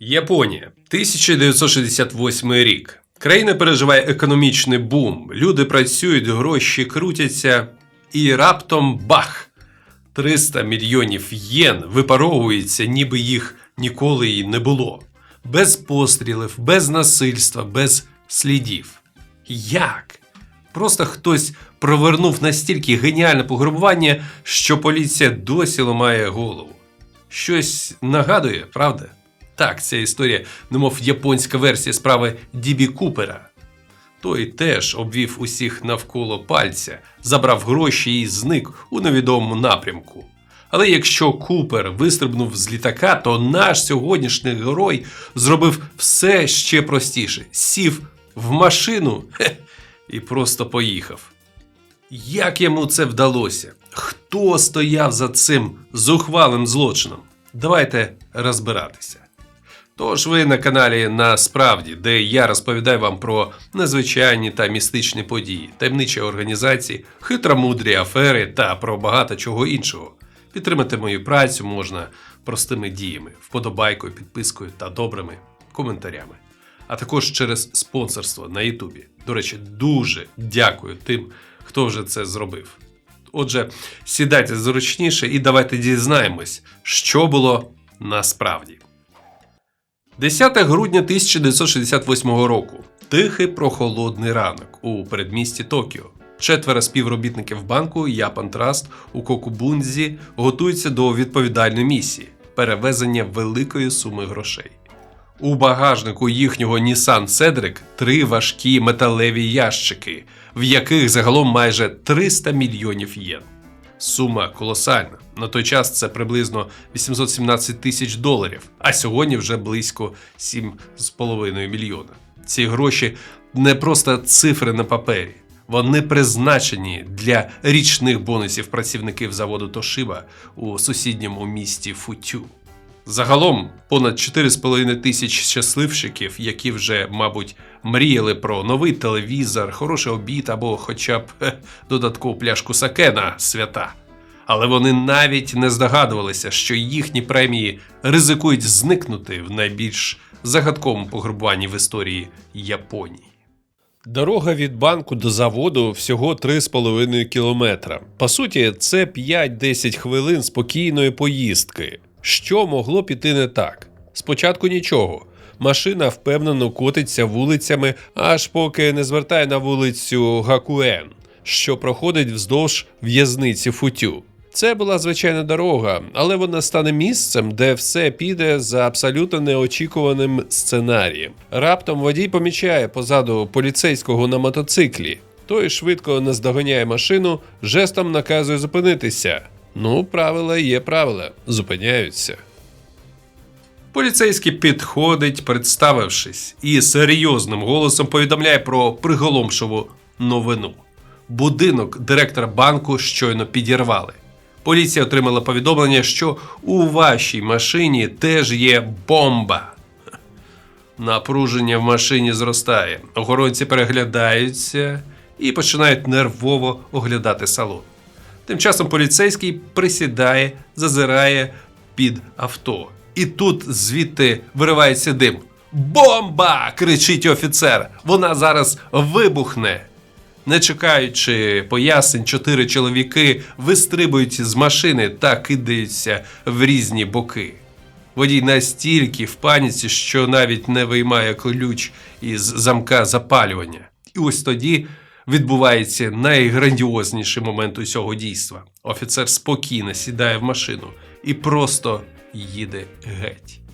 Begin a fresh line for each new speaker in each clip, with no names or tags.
Японія, 1968 рік. Країна переживає економічний бум. Люди працюють, гроші крутяться, і раптом бах! 300 мільйонів єн випаровується, ніби їх ніколи і не було. Без пострілів, без насильства, без слідів. Як? Просто хтось провернув настільки геніальне пограбування, що поліція досі ламає голову. Щось нагадує, правда? Так, ця історія, немов японська версія справи Дібі Купера. Той теж обвів усіх навколо пальця, забрав гроші і зник у невідомому напрямку. Але якщо Купер вистрибнув з літака, то наш сьогоднішній герой зробив все ще простіше: сів в машину хе, і просто поїхав. Як йому це вдалося? Хто стояв за цим зухвалим злочином? Давайте розбиратися. Тож ви на каналі Насправді, де я розповідаю вам про незвичайні та містичні події, таємничі організації, хитромудрі афери та про багато чого іншого. Підтримати мою працю можна простими діями, вподобайкою, підпискою та добрими коментарями. А також через спонсорство на Ютубі. До речі, дуже дякую тим, хто вже це зробив. Отже, сідайте зручніше і давайте дізнаємось, що було насправді. 10 грудня 1968 року. Тихий прохолодний ранок у передмісті Токіо. Четверо співробітників банку Япан Траст у Кокубунзі готуються до відповідальної місії перевезення великої суми грошей. У багажнику їхнього Nissan Cedric три важкі металеві ящики, в яких загалом майже 300 мільйонів єн. Сума колосальна. На той час це приблизно 817 тисяч доларів, а сьогодні вже близько 7,5 мільйона. Ці гроші не просто цифри на папері. Вони призначені для річних бонусів працівників заводу Тошиба у сусідньому місті Футю. Загалом понад 4,5 тисяч щасливчиків, які вже, мабуть, мріяли про новий телевізор, хороший обід або хоча б додаткову пляшку саке на свята. Але вони навіть не здогадувалися, що їхні премії ризикують зникнути в найбільш загадковому пограбуванні в історії Японії. Дорога від банку до заводу всього 3,5 кілометра. По суті, це 5-10 хвилин спокійної поїздки. Що могло піти не так? Спочатку нічого. Машина впевнено котиться вулицями, аж поки не звертає на вулицю Гакуен, що проходить вздовж в'язниці Футю. Це була звичайна дорога, але вона стане місцем, де все піде за абсолютно неочікуваним сценарієм. Раптом водій помічає позаду поліцейського на мотоциклі. Той швидко наздоганяє машину, жестом наказує зупинитися. Ну, правила є правила, зупиняються. Поліцейський підходить, представившись, і серйозним голосом повідомляє про приголомшову новину. Будинок директора банку щойно підірвали. Поліція отримала повідомлення, що у вашій машині теж є бомба. Напруження в машині зростає. Охоронці переглядаються і починають нервово оглядати салон. Тим часом поліцейський присідає, зазирає під авто. І тут звідти виривається дим. Бомба! кричить офіцер. Вона зараз вибухне. Не чекаючи пояснень, чотири чоловіки вистрибують з машини та кидаються в різні боки. Водій настільки в паніці, що навіть не виймає ключ із замка запалювання. І ось тоді відбувається найграндіозніший момент усього дійства. Офіцер спокійно сідає в машину і просто їде геть.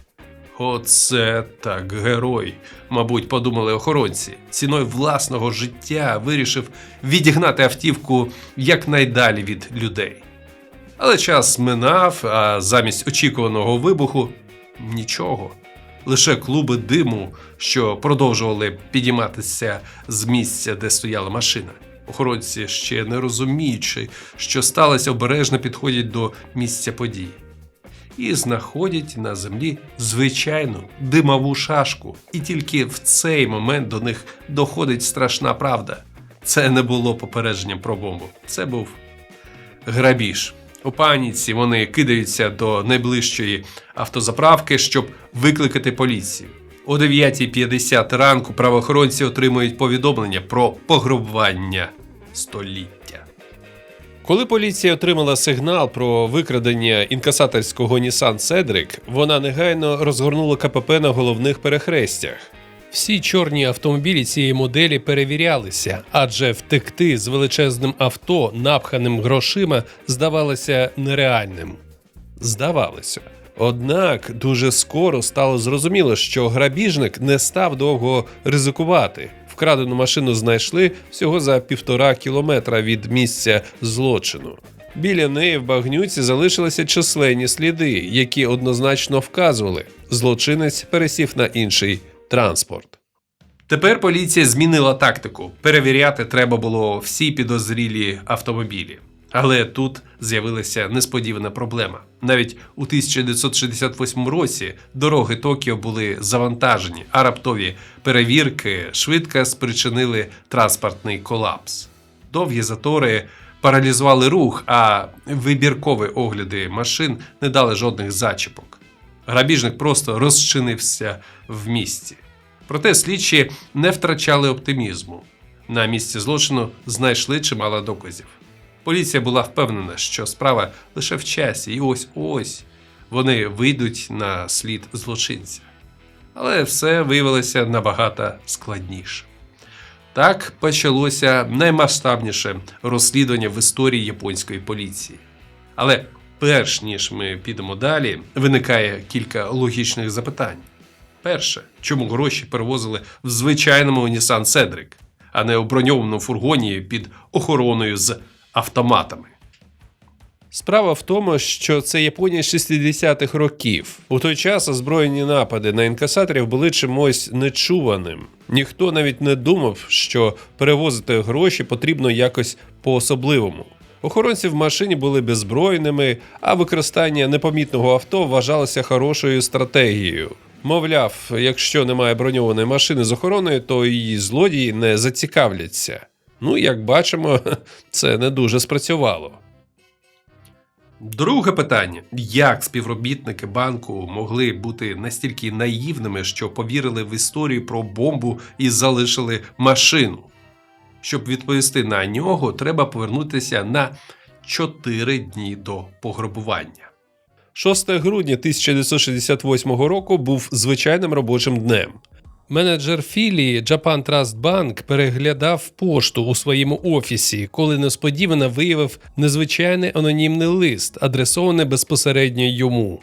Оце так герой, мабуть, подумали охоронці. Ціною власного життя вирішив відігнати автівку якнайдалі від людей. Але час минав, а замість очікуваного вибуху нічого. Лише клуби диму, що продовжували підійматися з місця, де стояла машина. Охоронці, ще не розуміючи, що сталося, обережно підходять до місця події і знаходять на землі звичайну димову шашку. І тільки в цей момент до них доходить страшна правда. Це не було попередженням про бомбу, це був грабіж. У паніці вони кидаються до найближчої автозаправки, щоб викликати поліцію. О 9.50 ранку правоохоронці отримують повідомлення про пограбування століття. Коли поліція отримала сигнал про викрадення інкасаторського Nissan Cedric, вона негайно розгорнула КПП на головних перехрестях. Всі чорні автомобілі цієї моделі перевірялися, адже втекти з величезним авто, напханим грошима, здавалося нереальним. Здавалося. Однак дуже скоро стало зрозуміло, що грабіжник не став довго ризикувати. Вкрадену машину знайшли всього за півтора кілометра від місця злочину. Біля неї в багнюці залишилися численні сліди, які однозначно вказували, злочинець пересів на інший транспорт. Тепер поліція змінила тактику. Перевіряти треба було всі підозрілі автомобілі. Але тут з'явилася несподівана проблема. Навіть у 1968 році дороги Токіо були завантажені, а раптові перевірки швидко спричинили транспортний колапс. Довгі затори паралізували рух, а вибіркові огляди машин не дали жодних зачіпок. Грабіжник просто розчинився в місті. Проте слідчі не втрачали оптимізму. На місці злочину знайшли чимало доказів. Поліція була впевнена, що справа лише в часі, і ось ось вони вийдуть на слід злочинця. Але все виявилося набагато складніше. Так почалося наймасштабніше розслідування в історії японської поліції. Але перш ніж ми підемо далі, виникає кілька логічних запитань. Перше, чому гроші перевозили в звичайному Nissan Cedric, а не у броньованому фургоні під охороною з автоматами. Справа в тому, що це Японія 60-х років. У той час озброєні напади на інкасаторів були чимось нечуваним. Ніхто навіть не думав, що перевозити гроші потрібно якось по-особливому. Охоронці в машині були беззбройними, а використання непомітного авто вважалося хорошою стратегією. Мовляв, якщо немає броньованої машини з охороною, то її злодії не зацікавляться. Ну, як бачимо, це не дуже спрацювало. Друге питання: як співробітники банку могли бути настільки наївними, що повірили в історію про бомбу і залишили машину? Щоб відповісти на нього, треба повернутися на 4 дні до пограбування. 6 грудня 1968 року був звичайним робочим днем. Менеджер філії Japan Trust Bank переглядав пошту у своєму офісі, коли несподівано виявив незвичайний анонімний лист, адресований безпосередньо йому.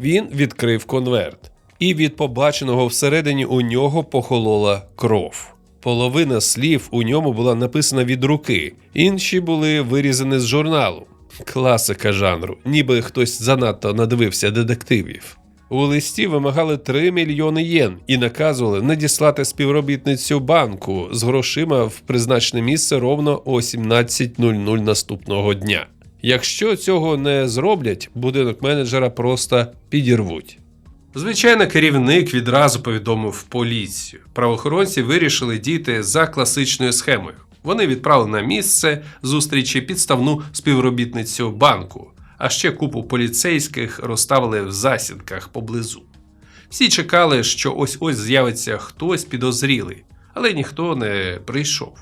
Він відкрив конверт, і від побаченого всередині у нього похолола кров. Половина слів у ньому була написана від руки, інші були вирізані з журналу. Класика жанру, ніби хтось занадто надивився детективів. У листі вимагали 3 мільйони єн і наказували надіслати співробітницю банку з грошима в призначене місце ровно о 17.00 наступного дня. Якщо цього не зроблять, будинок менеджера просто підірвуть. Звичайно, керівник відразу повідомив поліцію. Правоохоронці вирішили діяти за класичною схемою. Вони відправили на місце зустрічі підставну співробітницю банку, а ще купу поліцейських розставили в засідках поблизу. Всі чекали, що ось ось з'явиться хтось підозрілий, але ніхто не прийшов.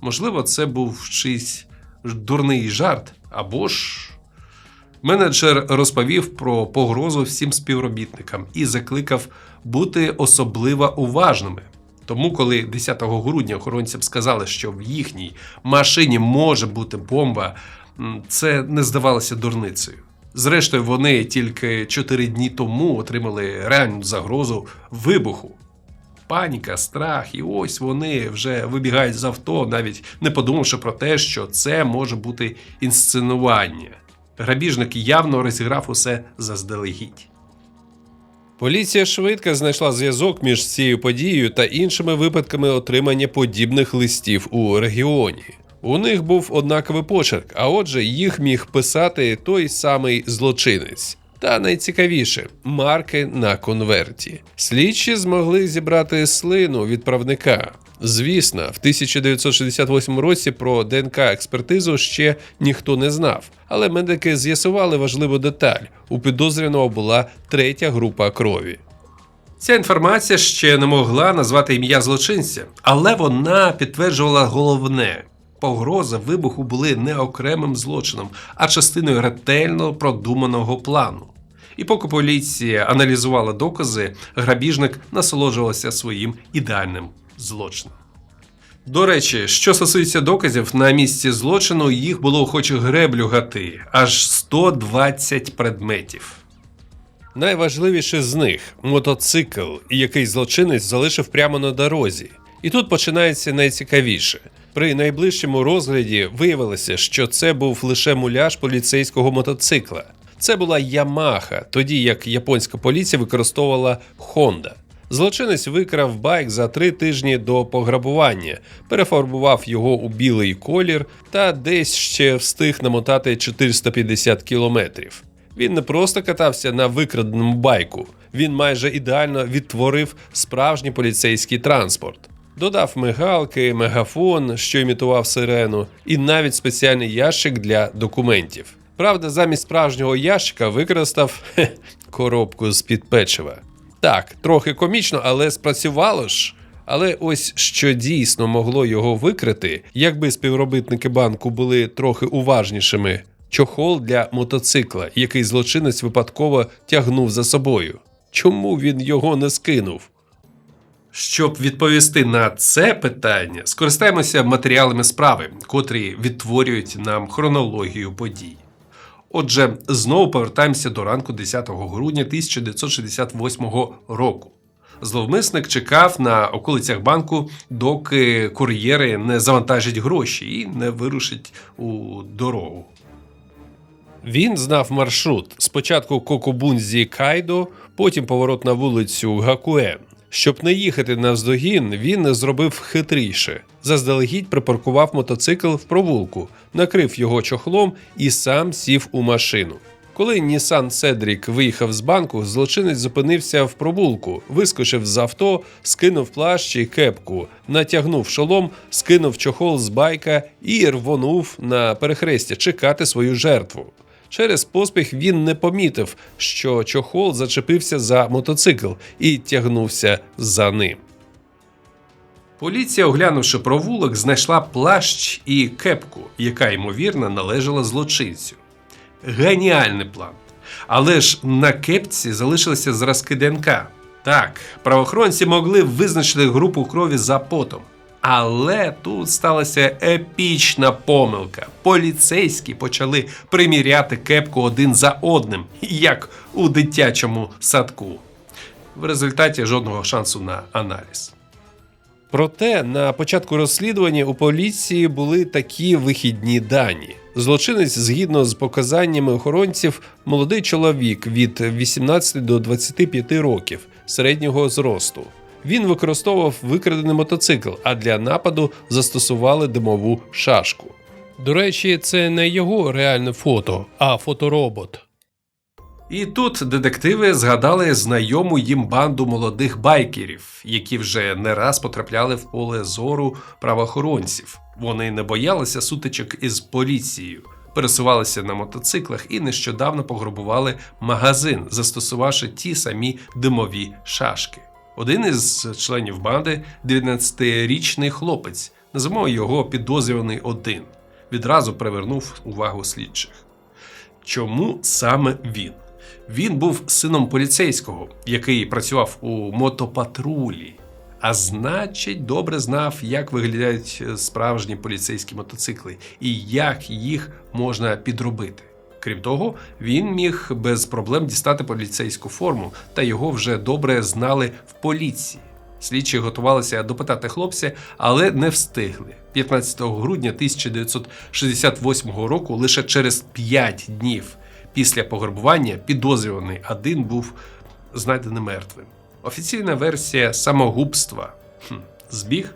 Можливо, це був чийсь дурний жарт або ж. Менеджер розповів про погрозу всім співробітникам і закликав бути особливо уважними. Тому, коли 10 грудня охоронцям сказали, що в їхній машині може бути бомба, це не здавалося дурницею. Зрештою, вони тільки 4 дні тому отримали реальну загрозу вибуху. Паніка, страх, і ось вони вже вибігають з авто, навіть не подумавши про те, що це може бути інсценування. Грабіжник явно розіграв усе заздалегідь. Поліція швидко знайшла зв'язок між цією подією та іншими випадками отримання подібних листів у регіоні. У них був однаковий почерк, а отже, їх міг писати той самий злочинець. Та найцікавіше марки на конверті. Слідчі змогли зібрати слину відправника. Звісно, в 1968 році про ДНК експертизу ще ніхто не знав, але медики з'ясували важливу деталь: у підозрюваного була третя група крові. Ця інформація ще не могла назвати ім'я злочинця, але вона підтверджувала головне: погроза вибуху були не окремим злочином, а частиною ретельно продуманого плану. І поки поліція аналізувала докази, грабіжник насолоджувався своїм ідеальним злочином. До речі, що стосується доказів, на місці злочину їх було хоч греблю гати, аж 120 предметів. Найважливіше з них мотоцикл, який злочинець залишив прямо на дорозі. І тут починається найцікавіше. При найближчому розгляді виявилося, що це був лише муляж поліцейського мотоцикла. Це була Ямаха, тоді як японська поліція використовувала Honda. Злочинець викрав байк за три тижні до пограбування, перефарбував його у білий колір та десь ще встиг намотати 450 кілометрів. Він не просто катався на викраденому байку, він майже ідеально відтворив справжній поліцейський транспорт. Додав мигалки, мегафон, що імітував сирену, і навіть спеціальний ящик для документів. Правда, замість справжнього ящика використав хе, коробку з-під печива. Так, трохи комічно, але спрацювало ж. Але ось що дійсно могло його викрити, якби співробітники банку були трохи уважнішими. Чохол для мотоцикла, який злочинець випадково тягнув за собою. Чому він його не скинув? Щоб відповісти на це питання, скористаємося матеріалами справи, котрі відтворюють нам хронологію подій. Отже, знову повертаємося до ранку 10 грудня 1968 року. Зловмисник чекав на околицях банку, доки кур'єри не завантажать гроші і не вирушать у дорогу. Він знав маршрут спочатку Кокобунзі Кайдо, потім поворот на вулицю Гакуен. Щоб не їхати навздогін, він зробив хитріше. Заздалегідь припаркував мотоцикл в провулку, накрив його чохлом і сам сів у машину. Коли Нісан Седрік виїхав з банку, злочинець зупинився в провулку, вискочив з авто, скинув плащ і кепку, натягнув шолом, скинув чохол з байка і рвонув на перехрестя чекати свою жертву. Через поспіх він не помітив, що чохол зачепився за мотоцикл і тягнувся за ним. Поліція, оглянувши провулок, знайшла плащ і кепку, яка ймовірно належала злочинцю. Геніальний план. Але ж на кепці залишилися зразки ДНК. Так, правоохоронці могли визначити групу крові за потом. Але тут сталася епічна помилка. Поліцейські почали приміряти кепку один за одним, як у дитячому садку. В результаті жодного шансу на аналіз. Проте на початку розслідування у поліції були такі вихідні дані. Злочинець, згідно з показаннями охоронців, молодий чоловік від 18 до 25 років середнього зросту. Він використовував викрадений мотоцикл, а для нападу застосували димову шашку. До речі, це не його реальне фото, а фоторобот. І тут детективи згадали знайому їм банду молодих байкерів, які вже не раз потрапляли в поле зору правоохоронців. Вони не боялися сутичок із поліцією, пересувалися на мотоциклах і нещодавно пограбували магазин, застосувавши ті самі димові шашки. Один із членів банди, 19-річний хлопець, називаємо його підозрюваний один, відразу привернув увагу слідчих. Чому саме він? Він був сином поліцейського, який працював у мотопатрулі, а значить, добре знав, як виглядають справжні поліцейські мотоцикли і як їх можна підробити. Крім того, він міг без проблем дістати поліцейську форму, та його вже добре знали в поліції. Слідчі готувалися допитати хлопця, але не встигли. 15 грудня 1968 року, лише через 5 днів після пограбування, підозрюваний один був знайдений мертвим. Офіційна версія самогубства. Хм, збіг.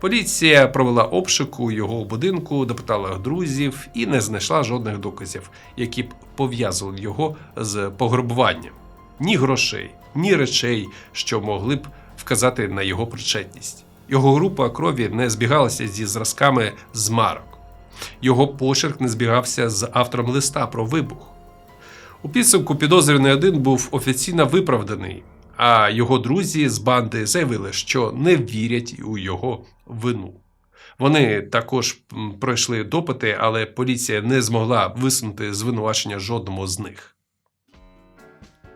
Поліція провела обшук у його будинку, допитала друзів і не знайшла жодних доказів, які б пов'язували його з пограбуванням. Ні грошей, ні речей, що могли б вказати на його причетність. Його група крові не збігалася зі зразками з марок. Його почерк не збігався з автором листа про вибух. У підсумку підозрюваний один був офіційно виправданий, а його друзі з банди заявили, що не вірять у його вину. Вони також пройшли допити, але поліція не змогла висунути звинувачення жодному з них.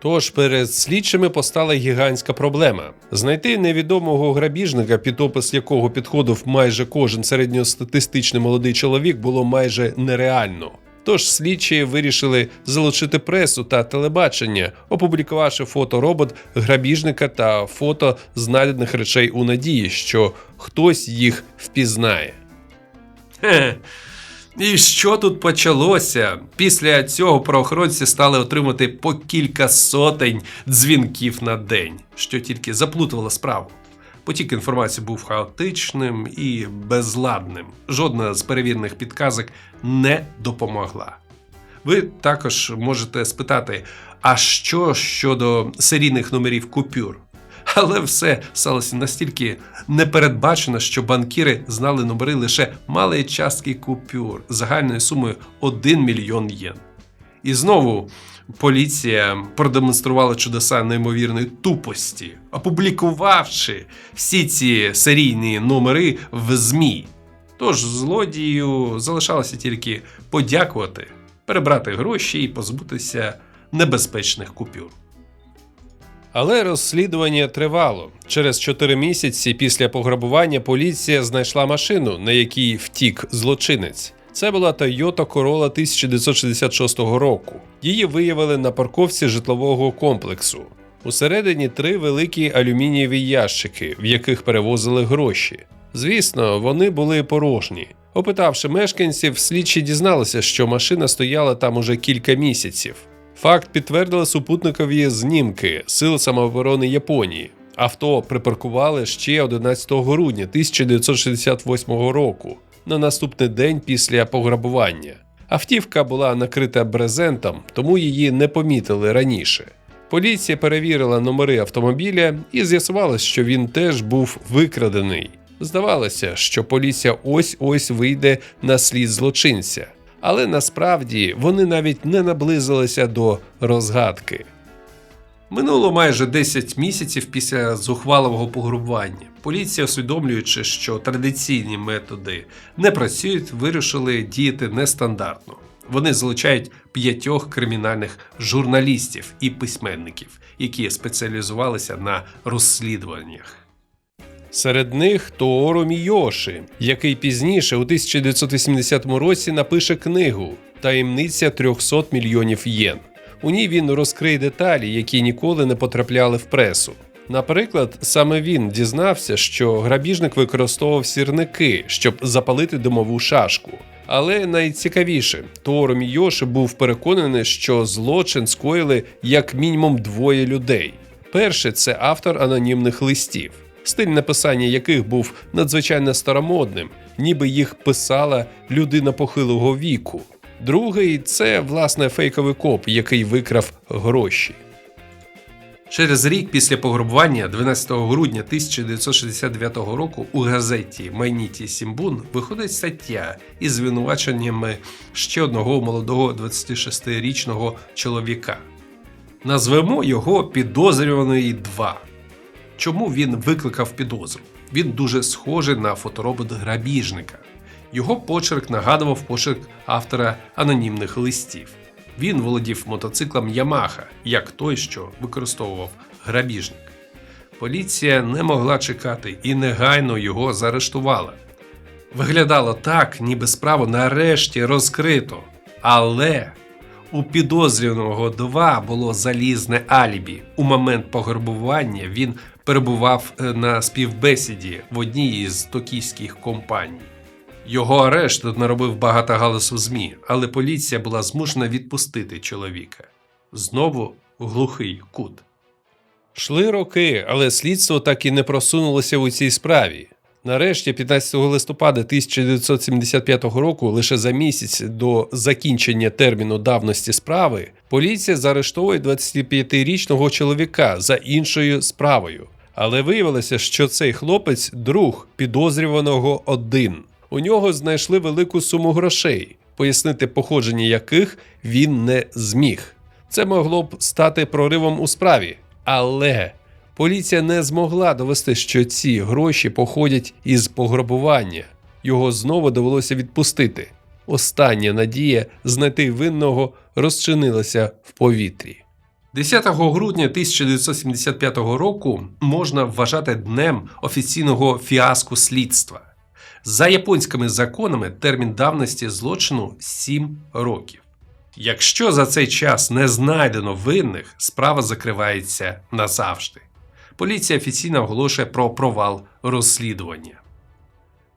Тож перед слідчими постала гігантська проблема знайти невідомого грабіжника, під опис якого підходив майже кожен середньостатистичний молодий чоловік, було майже нереально. Тож слідчі вирішили залучити пресу та телебачення, опублікувавши фото робот грабіжника та фото знайдених речей у надії, що хтось їх впізнає. Хе. І що тут почалося? Після цього правоохоронці стали отримати по кілька сотень дзвінків на день, що тільки заплутувало справу. Потік інформації був хаотичним і безладним. Жодна з перевірених підказок не допомогла. Ви також можете спитати, а що щодо серійних номерів купюр? Але все сталося настільки непередбачено, що банкіри знали номери лише малої частки купюр загальною сумою 1 мільйон єн. І знову поліція продемонструвала чудеса неймовірної тупості, опублікувавши всі ці серійні номери в ЗМІ. Тож злодію залишалося тільки подякувати, перебрати гроші і позбутися небезпечних купюр. Але розслідування тривало. Через 4 місяці після пограбування поліція знайшла машину, на якій втік злочинець. Це була Toyota Corolla 1966 року. Її виявили на парковці житлового комплексу. Усередині три великі алюмінієві ящики, в яких перевозили гроші. Звісно, вони були порожні. Опитавши мешканців, слідчі дізналися, що машина стояла там уже кілька місяців. Факт підтвердили супутникові знімки Сил самооборони Японії. Авто припаркували ще 11 грудня 1968 року, на наступний день після пограбування. Автівка була накрита брезентом, тому її не помітили раніше. Поліція перевірила номери автомобіля і з'ясувалось, що він теж був викрадений. Здавалося, що поліція ось-ось вийде на слід злочинця, але насправді вони навіть не наблизилися до розгадки. Минуло майже 10 місяців після зухвалого пограбування. Поліція, усвідомлюючи, що традиційні методи не працюють, вирішили діяти нестандартно. Вони залучають п'ятьох кримінальних журналістів і письменників, які спеціалізувалися на розслідуваннях. Серед них Тоору Мійоші, який пізніше, у 1980 році, напише книгу Таємниця 300 мільйонів єн. У ній він розкриє деталі, які ніколи не потрапляли в пресу. Наприклад, саме він дізнався, що грабіжник використовував сірники, щоб запалити димову шашку. Але найцікавіше, Тоору Мійоші був переконаний, що злочин скоїли як мінімум двоє людей. Перший це автор анонімних листів, стиль написання яких був надзвичайно старомодним, ніби їх писала людина похилого віку. Другий це власне фейковий коп, який викрав гроші. Через рік після пограбування, 12 грудня 1969 року, у газеті Майніті Сімбун виходить стаття із звинуваченнями ще одного молодого 26-річного чоловіка. Назвемо його підозрюваний 2. Чому він викликав підозру? Він дуже схожий на фоторобот грабіжника. Його почерк нагадував почерк автора анонімних листів. Він володів мотоциклом Ямаха, як той, що використовував грабіжник. Поліція не могла чекати і негайно його заарештувала. Виглядало так, ніби справу нарешті розкрито. Але у підозрюваного 2 було залізне алібі. У момент пограбування він перебував е, на співбесіді в одній із токійських компаній. Його арешт наробив багато галасу в ЗМІ, але поліція була змушена відпустити чоловіка. Знову глухий кут. Шли роки, але слідство так і не просунулося у цій справі. Нарешті, 15 листопада 1975 року, лише за місяць до закінчення терміну давності справи, поліція заарештовує 25-річного чоловіка за іншою справою Але виявилося, що цей хлопець друг підозрюваного один. У нього знайшли велику суму грошей, пояснити походження яких він не зміг. Це могло б стати проривом у справі, але поліція не змогла довести, що ці гроші походять із пограбування. Його знову довелося відпустити. Остання надія знайти винного розчинилася в повітрі. 10 грудня 1975 року можна вважати днем офіційного фіаско слідства. За японськими законами термін давності злочину 7 років. Якщо за цей час не знайдено винних, справа закривається назавжди. Поліція офіційно оголошує про провал розслідування.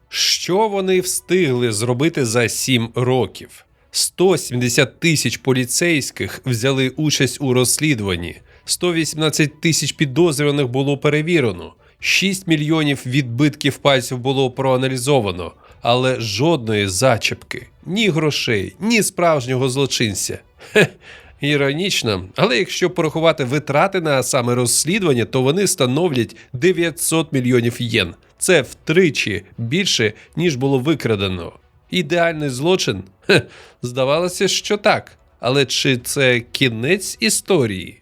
Що вони встигли зробити за 7 років? 170 тисяч поліцейських взяли участь у розслідуванні, 118 тисяч підозрюваних було перевірено, 6 мільйонів відбитків пальців було проаналізовано, але жодної зачепки, ні грошей, ні справжнього злочинця. Хе, іронічно, але якщо порахувати витрати на саме розслідування, то вони становлять 900 мільйонів єн. Це втричі більше, ніж було викрадено. Ідеальний злочин? Хе, здавалося, що так. Але чи це кінець історії?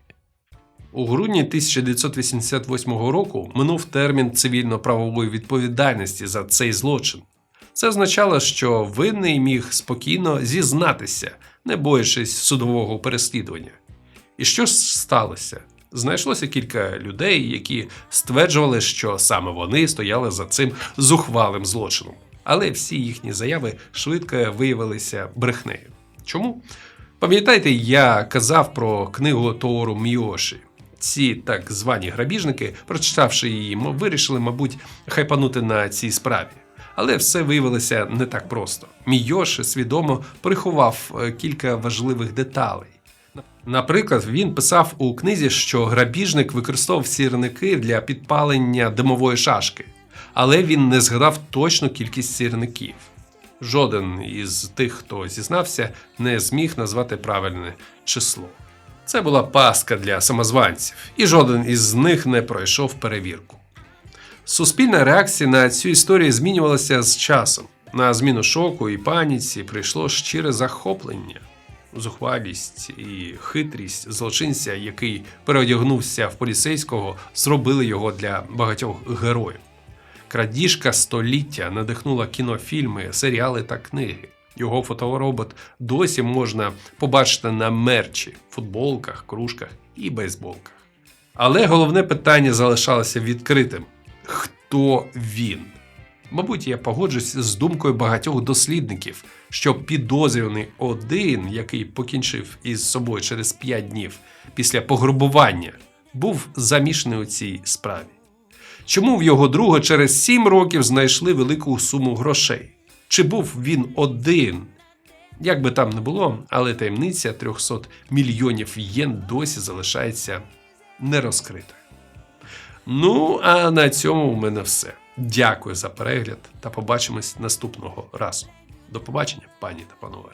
У грудні 1988 року минув термін цивільно-правової відповідальності за цей злочин. Це означало, що винний міг спокійно зізнатися, не боячись судового переслідування. І що ж сталося? Знайшлося кілька людей, які стверджували, що саме вони стояли за цим зухвалим злочином. Але всі їхні заяви швидко виявилися брехнею. Чому? Пам'ятаєте, я казав про книгу Тоору Міоші. Ці так звані грабіжники, прочитавши її, вирішили, мабуть, хайпанути на цій справі. Але все виявилося не так просто. Мійоши свідомо приховав е, кілька важливих деталей. Наприклад, він писав у книзі, що грабіжник використовував сірники для підпалення димової шашки, але він не згадав точну кількість сірників. Жоден із тих, хто зізнався, не зміг назвати правильне число. Це була пастка для самозванців, і жоден із них не пройшов перевірку. Суспільна реакція на цю історію змінювалася з часом. На зміну шоку і паніці прийшло щире захоплення, зухвалість і хитрість злочинця, який переодягнувся в поліцейського, зробили його для багатьох героїв. Крадіжка століття надихнула кінофільми, серіали та книги. Його фоторобот досі можна побачити на мерчі, футболках, кружках і бейсболках. Але головне питання залишалося відкритим: хто він? Мабуть, я погоджусь з думкою багатьох дослідників, що підозрюваний один, який покінчив із собою через 5 днів після пограбування, був замішаний у цій справі. Чому в його друга через 7 років знайшли велику суму грошей? Чи був він один? Як би там не було, але таємниця 300 мільйонів єн досі залишається нерозкритою. Ну, а на цьому у мене все. Дякую за перегляд та побачимось наступного разу. До побачення, пані та панове.